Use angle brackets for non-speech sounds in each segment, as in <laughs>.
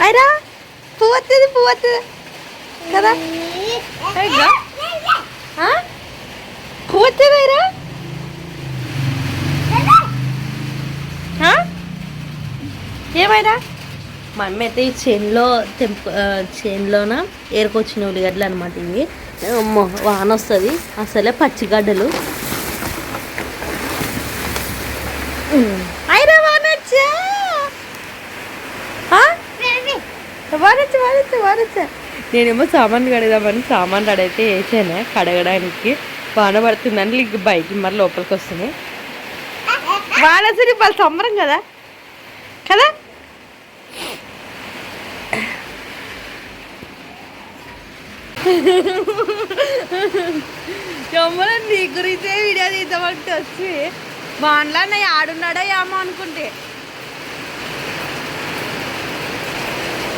అయిరా? పువ్వు వస్తుంది పువ్వు వస్తుంది కదా? పువ్వు వస్తుంది అయిరా? ఏమైనా మా అమ్మ అయితే ఈ చేనులో తెంపు చేనులోన ఏరుకొచ్చిన ఉల్లిగడ్డలు అనమాట ఇవి. అమ్మో వాన వస్తుంది. అసలే పచ్చిగడ్డలు ఉమ్. అయిరా వాన వచ్చా ఆ? వానొచ్చు వానొచ్చు నేనేమో సామాన్ కడదామని సామాన్ అడైతే వేసాను కడగడానికి వాన పడుతుందని ఇంక బయట మరి లోపలికి వస్తున్నాయి వాన వాళ్ళ సంబరం కదా? కదా? ఎమ్మల నీ గురించే వీడియో తీద్దామంటే వచ్చి వాన్లా నా ఆడున్నాడా ఏమో అనుకుంటే.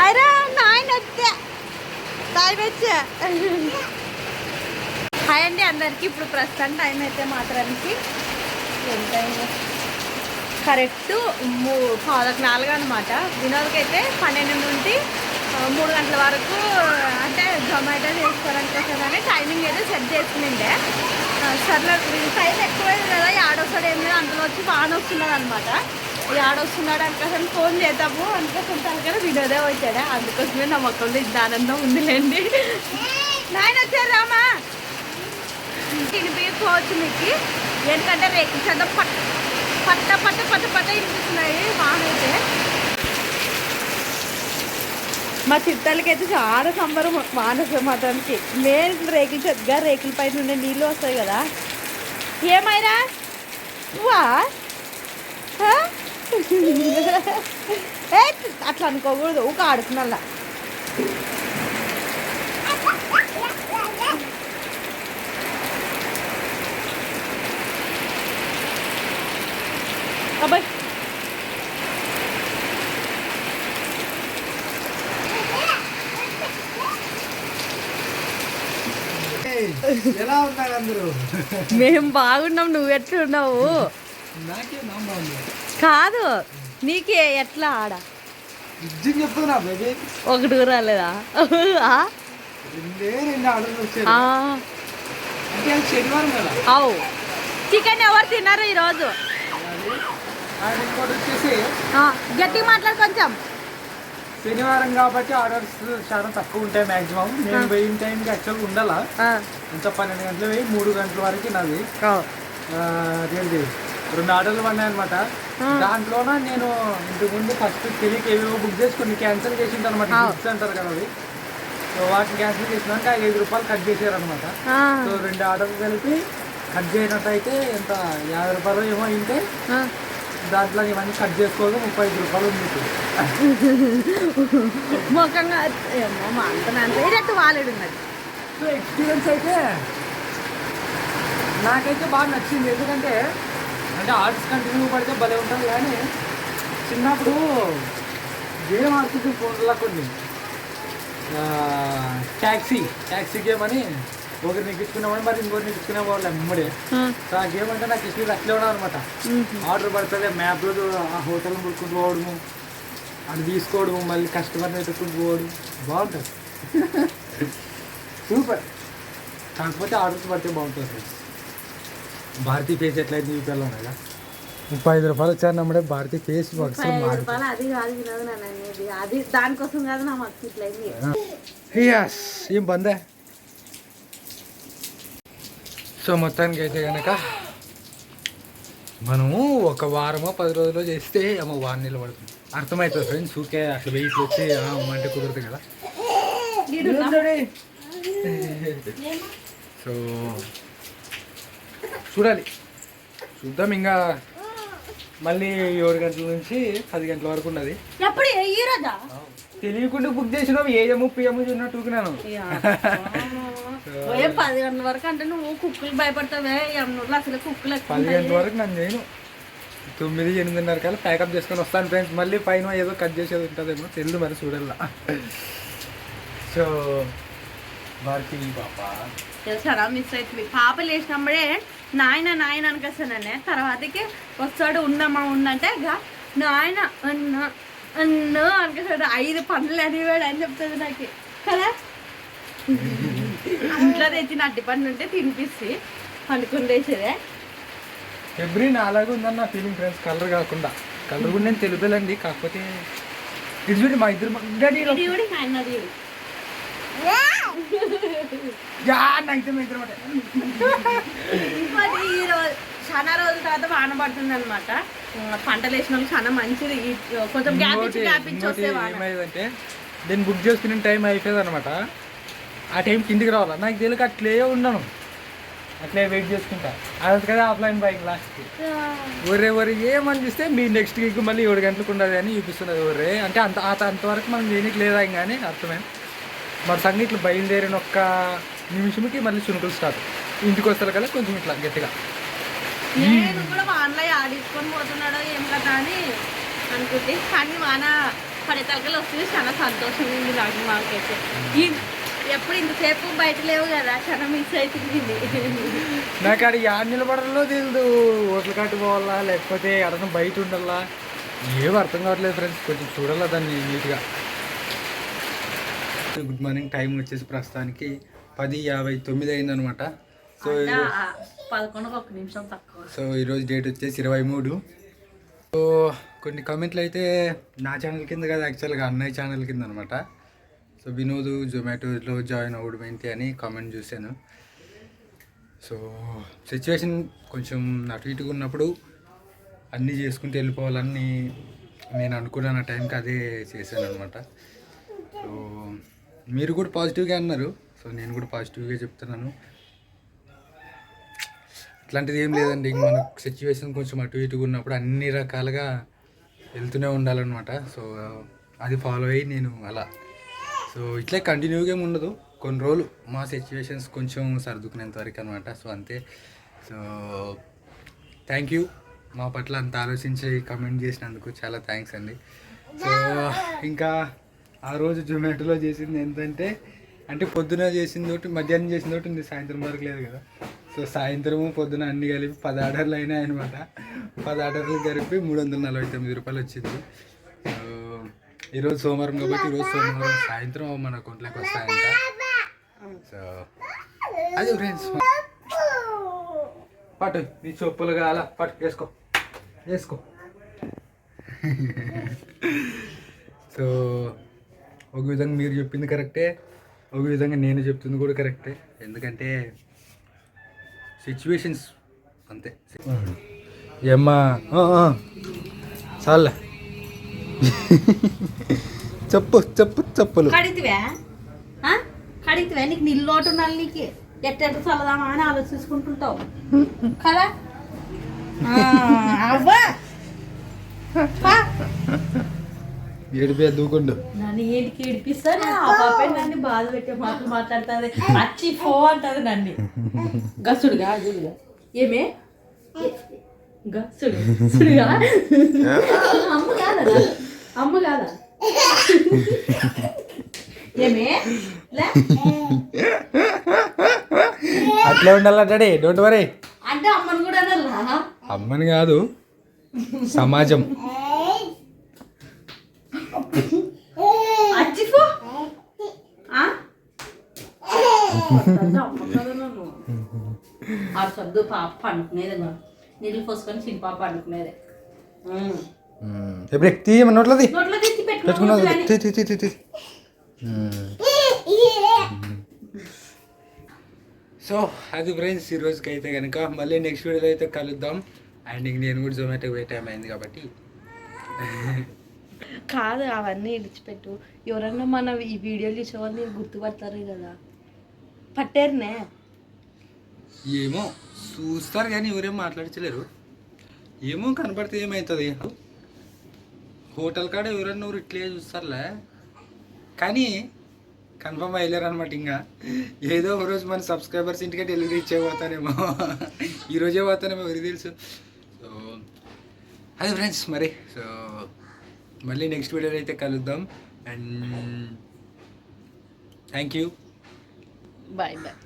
అరే! నాయన వచ్చా హాయ్ అండి అందరికి ఇప్పుడు ప్రస్తుతం టైం అయితే మాత్రానికి ఎంత కరెక్ట్ మూ పాదకు నాలుగు అనమాట వినోద్కి అయితే పన్నెండు నుండి మూడు గంటల వరకు అంటే జొమాటో చేసుకోవడానికి వస్తుందని టైమింగ్ అయితే సెట్ చేసుకునిండే. సర్లే టైం ఎక్కువైంది కదా ఈ ఆడొస్తాడు ఏం లేదు అందులో వచ్చి బాగా వస్తున్నాడు అనమాట ఆడొస్తున్నాడు అందుకోసం ఫోన్ చేద్దాము. అందుకోసం తనకనే వినోదే వచ్చాడు? అందుకోసమే నా మొక్కలు ఇంత ఆనందం ఉందిలేండి. నాయన వచ్చారు రామా. తినిపించుకోవచ్చు మీకు. ఎందుకంటే రేకుల చంద పట్ట పట్ట పట్ట పట్ట పట్ట వినిపిస్తున్నాయి. వాహనం మా చిత్తాలకి అయితే చాలా సంబరం మానస మాత్రానికి. మెయిన్ రేకుల చెత్తగా రేకుల పైన ఉండే నీళ్ళు వస్తాయి కదా. ఏమైనా? నువ్వా హ? <laughs> అట్లా అనుకోకూడదు ఊక ఆడుకున్నలా అబ్బాయి ఎలా ఉన్నారు అందరూ? మేము బాగున్నాం నువ్వు ఎట్లున్నావు? కాదు నీకే ఎట్లా ఆడ? ఒకటి కూడా రాలేదా? అవు. చికెన్ ఎవరు తిన్నారు ఈరోజు? గట్టిగా మాట్లాడు కొంచెం. శనివారం కాబట్టి ఆర్డర్స్ చాలా తక్కువ ఉంటాయి మాక్సిమం నేను వెయిన్ టైంకి యాక్చువల్గా ఉండాలా? ఇంత పన్నెండు గంటలు వెయ్యి మూడు గంటల వరకు నాది. అవు. రెండు ఆర్డర్లు పడినాయి అనమాట దాంట్లోన నేను ఇంతకు ముందు ఫస్ట్ తెలియక ఏవేవో బుక్ చేసి కొన్ని క్యాన్సిల్ చేసింది అనమాట. బుక్స్ అంటారు కదా అవి. సో వాటిని క్యాన్సిల్ చేసినాక ఐదు రూపాయలు కట్ చేశారనమాట ఆ, సో రెండు ఆర్డర్లు కలిపి కట్ చేయనట్టయితే ఎంత యాభై రూపాయలు ఏమో అయింటే. దాంట్లో ఇవన్నీ కట్ చేసుకోవాలి ముప్పై ఐదు రూపాయలు ఉంది. <laughs> ముఖంగా అంత వాలేడు సో ఎక్స్పీరియన్స్ అయితే నాకైతే బాగా నచ్చింది. ఎందుకంటే అంటే ఆర్ట్స్ కంటిన్యూ పడితే భలే ఉంటుంది కానీ చిన్నప్పుడు గేమ్ ఆడుతుంది ఫోన్లో కొన్ని? ట్యాక్సీ ట్యాక్సీ గేమ్ అని ఒకరిని ఎక్కించుకున్నామని మరి ఇంకోరిని ఎక్కించుకునే వాళ్ళు అమ్మడే సో ఆ గేమ్ అంటే నాకు ఇష్టం అట్లే ఉన్నాను అనమాట ఆర్డర్ పడుతుంది మ్యాప్లో ఆ హోటల్ ముడుకుంటూ పోవడము అది తీసుకోవడము మళ్ళీ కస్టమర్ని వెతుక్కుంటూ పోవడం బాగుంటుంది. <laughs> సూపర్. కాకపోతే ఆర్డర్స్ పడితే బాగుంటుంది. భారతీ ఫేస్ ఎట్లయితే చూపించాలి కదా ముప్పై ఐదు రూపాయలు వచ్చారు నమ్ముడే భారతీ ఫేస్ బాక్స్ అది కాదు వినోద్ నన్ను అనేది అది దానికోసం కాదు నా ఏం బందే? సో మొత్తానికి అయితే కనుక మనము ఒక వారమో పది రోజులు చేస్తే ఏమో వారం నిలబడుతుంది. అర్థమవుతుంది ఫ్రెండ్స్? ఊకే అట్లా వెయిట్ వచ్చి ఆ, అంటే కుదరదు కదా. సో చూడాలి. చూద్దాం ఇంకా మళ్ళీ ఏడు గంటల నుంచి పది గంటల వరకు ఉన్నది. ఎప్పుడు తెలియకుండా బుక్ చేసినావు ఏఎము పిఎము చూసినట్టు ఊకినాను. ఏ పది గంటల వరకు అంటే నువ్వు కుక్కలు భయపడతావే ఎన్నూరులో అసలు కుక్కలు పది గంటల వరకు నన్ను చేయను తొమ్మిది ఎనిమిదిన్నర కల్లా ప్యాకప్ చేసుకొని వస్తాను ఫ్రెండ్స్ మళ్ళీ పైన ఏదో కట్ చేసేది ఉంటుందేమో తెలియదు మరి చూడాల. సో భారతి పాప. తెలుసారా మిస్ అవుతుంది పాప లేచినప్పుడే నాయన నాయన అనుకొస్తాననే తర్వాతకి వస్తాడు ఉండమ్మా ఉండంటే ఇక నాయన అన్న అన్నో అనుకుంటాడు ఐదు పనులు అడిగాడు అని చెప్తుంది నాకు. కదా? ఇంట్లో తెచ్చిన అట్టి పనులు ఉంటే తినిపిస్తే. పండుకుండేసేదే ఎవ్రీ నాలాగా ఉందని నా ఫీలింగ్ ఫ్రెండ్స్ కలర్ కాకుండా. కలర్ కూడా నేను తెలుపులండి కాకపోతే ఇది చూడండి మా ఇద్దరు డాడీ ఈ రోజు చాలా రోజుల తర్వాత వాన పడుతుంది అనమాట పంటలు వేసిన వాళ్ళు చాలా మంచిది. కొంచెం గ్యాప్ ఇచ్చి గ్యాప్ ఇచ్చి వస్తే వాన. ఏమైందంటే నేను బుక్ చేసుకునే టైం అయిపోయింది అనమాట ఆ టైం కిందికి రావాలా? నాకు తెలియక అట్లే ఉన్నాను. అట్లే వెయిట్ చేసుకుంటా. అది కదా ఆఫ్లైన్ బైక్ లాస్ట్కి ఒరే ఒరే ఏమని చూస్తే మీ నెక్స్ట్ వీక్ మళ్ళీ ఏడు గంటలకు ఉండదు అని చూపిస్తున్నది ఒరే. అంటే అంత అంత అంతవరకు మనం దేనికి లేదా కానీ అర్థమే మరి సంగతి ఇట్లా బయలుదేరిన ఒక్క నిమిషంకి మళ్ళీ చునుకులు స్టార్ట్ ఇంటికి వస్తారు కదా కొంచెం ఇట్లా గట్టిగా. నేను కూడా వానలో ఆడించుకొని పోతున్నాడో ఏం కదా అని అనుకుంటే కానీ వాన వస్తుంది. చాలా సంతోషంగా ఉంది నాకు మాకైతే. ఈ- ఎప్పుడు ఇంతసేపు బయట లేవు కదా చాలా మిస్ అవుతుంది నాకు ఆడ యాడ్ నిలబడాలో తెలియదు ఓట్ల కట్టు పోవాలా లేకపోతే ఎడన బయట ఉండాలా? ఏం అర్థం కావట్లేదు ఫ్రెండ్స్ కొంచెం చూడాలా దాన్ని నీట్గా గుడ్ మార్నింగ్ టైం వచ్చేసి ప్రస్తుతానికి పది యాభై తొమ్మిది అయిందనమాట. సో ఈరోజు పదకొండుకి ఒక నిమిషం సో ఈరోజు డేట్ వచ్చేసి ఇరవై మూడు. సో కొన్ని కామెంట్లు అయితే నా ఛానల్ కింద కాదు యాక్చువల్గా అన్నయ్య ఛానల్ కింద అనమాట. సో వినోద్ జొమాటోలో జాయిన్ అవ్వడం ఏంటి అని కామెంట్ చూశాను. సో సిచ్యువేషన్ కొంచెం అటు ఇటుగా ఉన్నప్పుడు అన్నీ చేసుకుంటూ వెళ్ళిపోవాలని నేను అనుకున్నాను ఆ టైంకి అదే చేశాను అనమాట. సో మీరు కూడా పాజిటివ్గా అన్నారు. సో నేను కూడా పాజిటివ్గా చెప్తున్నాను. ఇట్లాంటిది ఏం లేదండి. ఇంక మనకు సిచ్యువేషన్ కొంచెం అటు ఇటుగా ఉన్నప్పుడు అన్ని రకాలుగా వెళ్తూనే ఉండాలన్నమాట. సో అది ఫాలో అయ్యి నేను అలా. సో ఇట్లే కంటిన్యూగా ఉండదు. కొన్ని రోజులు మా సిచ్యువేషన్స్ కొంచెం సర్దుకునేంత వరకు అనమాట సో అంతే. So thank you. మా పట్ల అంత ఆలోచించి కమెంట్ చేసినందుకు చాలా థ్యాంక్స్ అండి. సో ఇంకా ఆ రోజు జొమాటోలో చేసింది ఏంటంటే అంటే పొద్దున చేసింది ఒకటి మధ్యాహ్నం చేసింది ఒకటి ఉంది సాయంత్రం వరకు లేదు కదా. సో సాయంత్రము పొద్దున అన్ని కలిపి పది ఆర్డర్లు అయినాయి అనమాట పది ఆర్డర్లు కలిపి మూడు వందల నలభై తొమ్మిది రూపాయలు వచ్చింది. సో ఈరోజు సోమవారం కాబట్టి ఈరోజు సోమవారం సాయంత్రం మన అకౌంట్లోకి వస్తాయంట. సో అది ఫ్రెండ్స్. పట్టు నీ చెప్పులు కాల పట్టు వేసుకో. వేసుకో. <laughs> సో ఒక విధంగా మీరు చెప్పింది కరెక్టే ఒక విధంగా నేను చెప్తుంది కూడా కరెక్టే. ఎందుకంటే సిచ్యువేషన్స్ అంతే. ఏమ్మా? చాలే. చెప్పు చెప్పు చెప్పులు కడిగితివా? నీకు నిల్లోటు ఉండాలి నీకు. ఎట్టెట్ట చల్లదామా అని ఆలోచించుకుంటుంటావు. కదా? ఆ, అవ్వా. ఏడిపే దూకుండు నన్ను ఏంటికి ఏడిపిస్తాను ఆ పాపే నన్ను బాధ పెట్టే మాటలు మాట్లాడుతుంది. అచ్చి ఫో అంటది నన్ను. గసుడుగా ఏమే? గసుడు. సుడుగా అమ్మ కాదా? నా? అమ్మ కాదా? ఏమే? అట్లే ఉండాలి డాడీ డోంట్ వరీ అంటే అమ్మను కూడా అమ్మని కాదు సమాజం అచ్చి ఫో ఆ? కొట్టద్దు, అమ్మ కదా నన్ను. ఆ సొద్దు పాప పండుకునేదే నీళ్ళు పోసుకొని చిన్న పాప పండుకునేదే. నోట్లది? పెట్టుకున్నది. సో అది ఫ్రెండ్స్ ఈ రోజుకి అయితే కనుక మళ్ళీ నెక్స్ట్ వీడియోలో అయితే కలుద్దాం. అండ్ ఇంక నేను కూడా జొమాటో పోయే టైం అయింది కాబట్టి. కాదు అవన్నీ ఇడిచిపెట్టు ఎవరన్నా మన ఈ వీడియోలు చూసే వాళ్ళు గుర్తుపడతారు కదా. పట్టారునే. ఏమో చూస్తారు కానీ ఎవరేం మాట్లాడించలేరు. ఏమో కనపడితే ఏమవుతుంది హోటల్ కాడ ఎవరన్నా ఎవరు ఇట్లే చూస్తారులే. కానీ కన్ఫర్మ్ అయ్యలేరు అనమాట ఇంకా. ఏదో ఒక రోజు మన సబ్స్క్రైబర్స్ ఇంటికి డెలివరీ ఇచ్చే పోతానేమో ఈరోజే పోతానేమో ఎవరికి తెలుసు. సో అది ఫ్రెండ్స్ మరి. సో మళ్ళీ నెక్స్ట్ వీడియోలో అయితే కలుద్దాం. And thank you bye bye